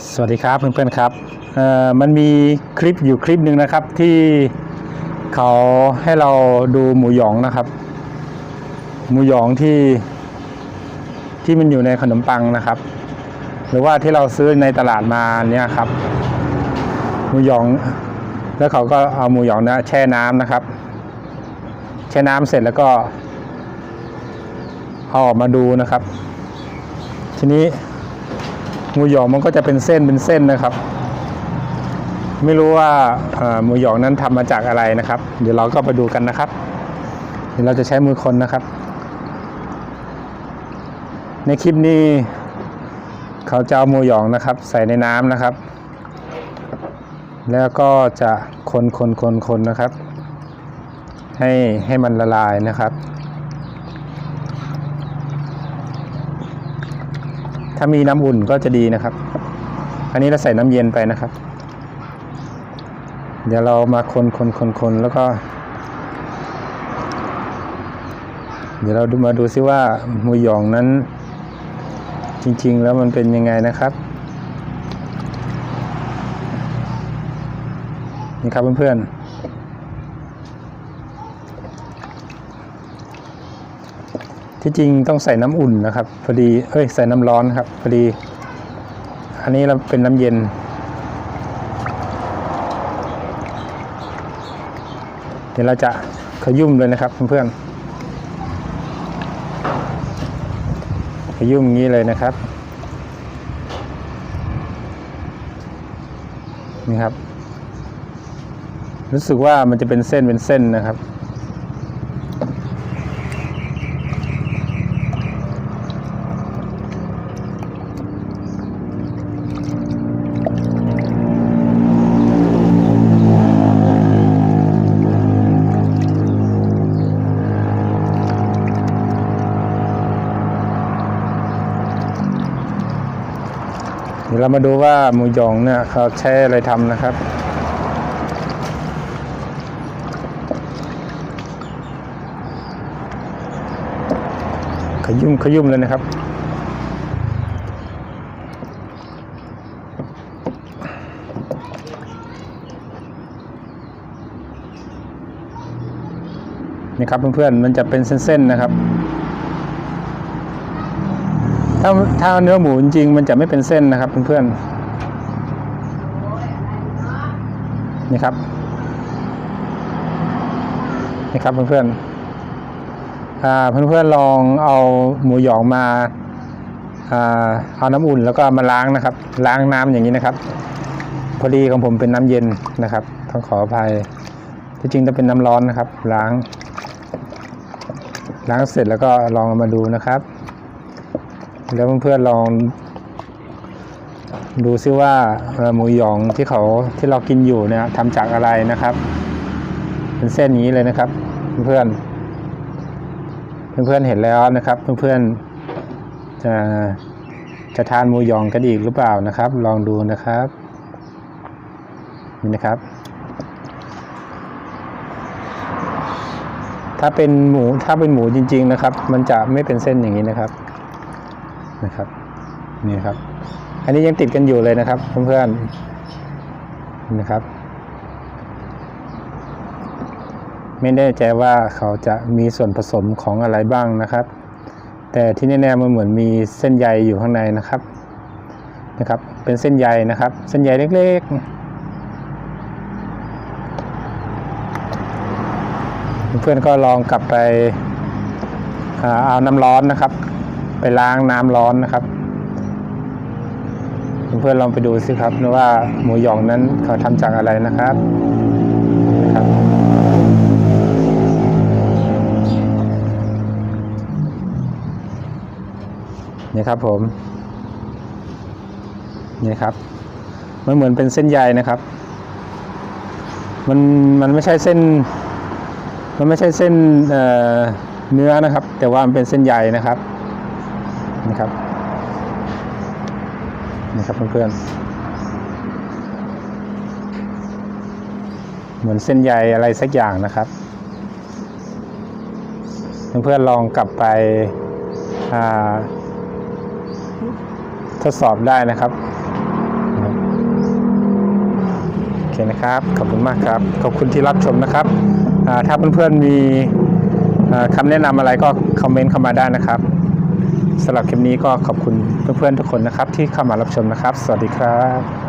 สวัสดีครับเพื่อนๆครับมันมีคลิปอยู่คลิปหนึ่งนะครับที่เขาให้เราดูหมูหยองนะครับ หมูหยองที่ที่มันอยู่ในขนมปังนะครับ หรือว่าที่เราซื้อในตลาดมาเนี่ยครับ หมูหยอง แล้วเขาก็เอาหมูหยองนะแช่น้ำนะครับ แช่น้ำเสร็จแล้วก็เอาออกมาดูนะครับ ทีนี้ หมูหยองมันก็จะเป็นเส้นเป็นเส้นนะครับ ไม่รู้ว่าหมูหยองนั้นทำมาจากอะไรนะครับ เดี๋ยวเราก็ไปดูกันนะครับ เดี๋ยวเราจะใช้มือคนนะครับ ในคลิปนี้ เขาจะเอาหมูหยองนะครับ ใส่ในน้ำนะครับ แล้วก็จะคนคนคนคนนะครับ ให้ให้มันละลายนะครับ ถ้ามีน้ำอุ่นก็จะดีนะครับ อันนี้เราใส่น้ำเย็นไปนะครับ เดี๋ยวเรามาคนคนคนคนแล้วก็เดี๋ยวเราดูมาดูซิว่าหมูหยองนั้น จริง ๆ แล้วมันเป็นยังไงนะครับนี่ครับเพื่อนๆ ที่จริงต้องใส่น้ำอุ่นนะครับพอดีเอ้ยใส่น้ำร้อนครับพอดี อันนี้เราเป็นน้ำเย็น เดี๋ยวเราจะขยุ่มเลยนะครับเพื่อนๆขยุ่มอย่างนี้เลยนะครับนี่ครับ รู้สึกว่ามันจะเป็นเส้นเป็นเส้นนะครับ ดี๋ยวเรามาดูว่าหมูหยองเนี่ยเขาใช้อะไรทำนะครับขยุ่มขยุ่มเลยนะครับ นี่ครับเพื่อนๆมันจะเป็นเส้นๆนะครับ ถ้าถ้าเนื้อหมูจริงมันจะไม่เป็นเส้นนะครับเพื่อนๆนี่ครับนี่ครับเพื่อนๆอ่าเพื่อนๆลองเอาหมูหยองมาอ่าเอาน้ำอุ่นแล้วก็มาล้างนะครับ ล้างน้ำอย่างนี้นะครับ พอดีของผมเป็นน้ำเย็นนะครับต้องขออภัยที่จริงต้องเป็นน้ำร้อนนะครับ ล้าง ล้างเสร็จแล้วก็ลองเอามาดูนะครับ แล้วเพื่อนๆลอง ดูซิว่าหมูหยองที่เขาที่เรากินอยู่เนี่ยทำจากอะไรนะครับ เป็นเส้นนี้เลยนะครับ เพื่อนๆเพื่อนๆเห็นแล้วนะครับ เพื่อนๆจะจะทานหมูหยองกันอีกหรือเปล่านะครับ ลองดูนะครับนี่นะครับ ถ้าเป็นหมูถ้าเป็นหมูจริง ๆ นะครับ มันจะไม่เป็นเส้นอย่างนี้นะครับ นะครับนี่ครับ อันนี้ยังติดกันอยู่เลยนะครับ เพื่อนๆนะครับ ไม่แน่ใจว่าเขาจะมีส่วนผสมของอะไรบ้างนะครับ แต่ที่แน่ๆมันเหมือนมีเส้นใยอยู่ข้างในนะครับนะครับ เป็นเส้นใยนะครับ เส้นใยเล็กๆ เพื่อนๆก็ลองกลับไปเอาน้ำร้อนนะครับ ไปล้างน้ำร้อนนะครับ เพื่อนๆลองไปดูสิครับว่าหมูหยองนั้นเขาทำจากอะไรนะครับนะครับ นี่ครับผม นี่ครับ มันเหมือนเป็นเส้นใยนะครับ มันมันไม่ใช่เส้น มันไม่ใช่เส้นเเนื้อนะครับ แต่ว่ามันเป็นเส้นใยนะครับ นะครับนี่ครับเพื่อนๆเหมือนเส้นใยอะไรสักอย่างนะครับ เพื่อนๆลองกลับไปทดสอบได้นะครับโอเคนะครับ ขอบคุณมากครับ ขอบคุณที่รับชมนะครับ ถ้าเพื่อนๆมีคำแนะนำอะไรก็คอมเมนต์เข้ามาได้นะครับ สำหรับคลิปนี้ก็ขอบคุณเพื่อนๆทุกคนนะครับ ที่เข้ามารับชมนะครับ สวัสดีครับ